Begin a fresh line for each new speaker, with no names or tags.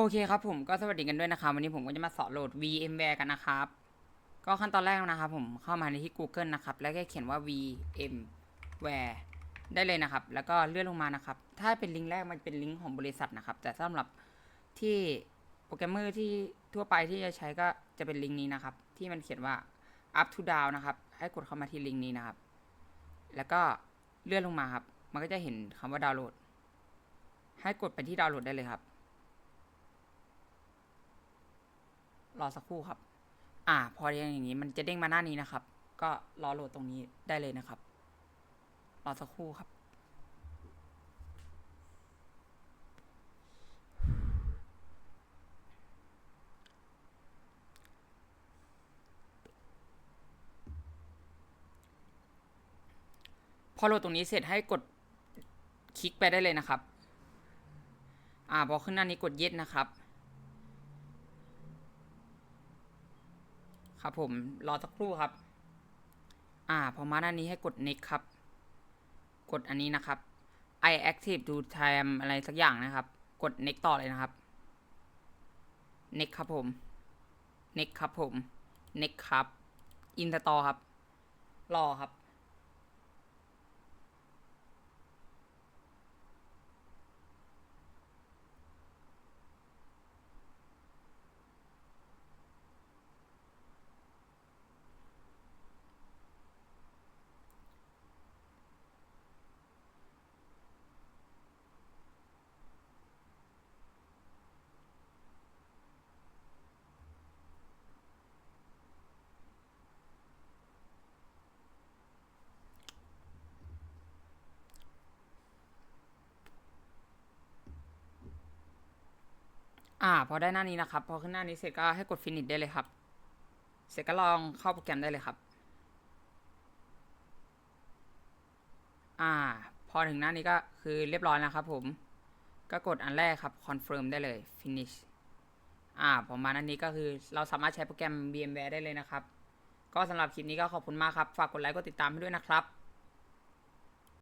โอเคครับผมก็สวัสดีกันด้วยนะครับวันนี้ผมก็จะมาสอนโหลด VMware กันนะครับ ก็ขั้นตอนแรกนะครับผมเข้ามาในที่ Google นะครับ แล้วก็เขียนว่า VMware ได้เลยนะครับ แล้วก็เลื่อนลงมานะครับ ถ้าเป็นลิงก์แรกมันเป็นลิงก์ของบริษัทนะครับ แต่สำหรับที่โปรแกรมเมอร์ที่ทั่วไปที่จะใช้ก็จะเป็นลิงก์นี้นะครับ ที่มันเขียนว่า up to down นะครับ ให้กดเข้ามาที่ลิงก์นี้นะครับ แล้วก็เลื่อนลงมาครับ มันก็จะเห็นคำว่าดาวน์โหลด ให้กดไปที่ดาวน์โหลดได้เลยครับ รอสักครู่ครับ อ่า พออย่างนี้มันจะเด้งมาหน้านี้นะครับ ก็รอโหลดตรงนี้ได้เลยนะครับ รอสักครู่ครับพอโหลดตรงนี้เสร็จให้กดคลิกไปได้เลยนะครับ อ่าพอขึ้นหน้านี้กดเย็ดนะครับ ครับผมรอสักครู่ครับ อ่า พอมาหน้านี้ให้กด next ครับ กดอันนี้นะครับ i active to time อะไรสักอย่างนะครับ กด next ต่อเลยนะครับ next ครับผม next ครับผม next ครับ install ครับ รอครับ อ่า พอได้หน้านี้นะครับ พอขึ้นหน้านี้เสร็จก็ให้กด finish ได้เลยครับ เสร็จก็ลองเข้าโปรแกรมได้เลยครับ อ่า พอถึงหน้านี้ก็คือเรียบร้อยแล้วครับผม ก็กดอันแรกครับ confirm ได้เลย finish อ่าพอมาหน้านี้ก็คือเราสามารถใช้โปรแกรม VMware ได้เลยนะครับ ก็สำหรับคลิปนี้ก็ขอบคุณมากครับ ฝากกดไลค์กดติดตามให้ด้วยนะครับ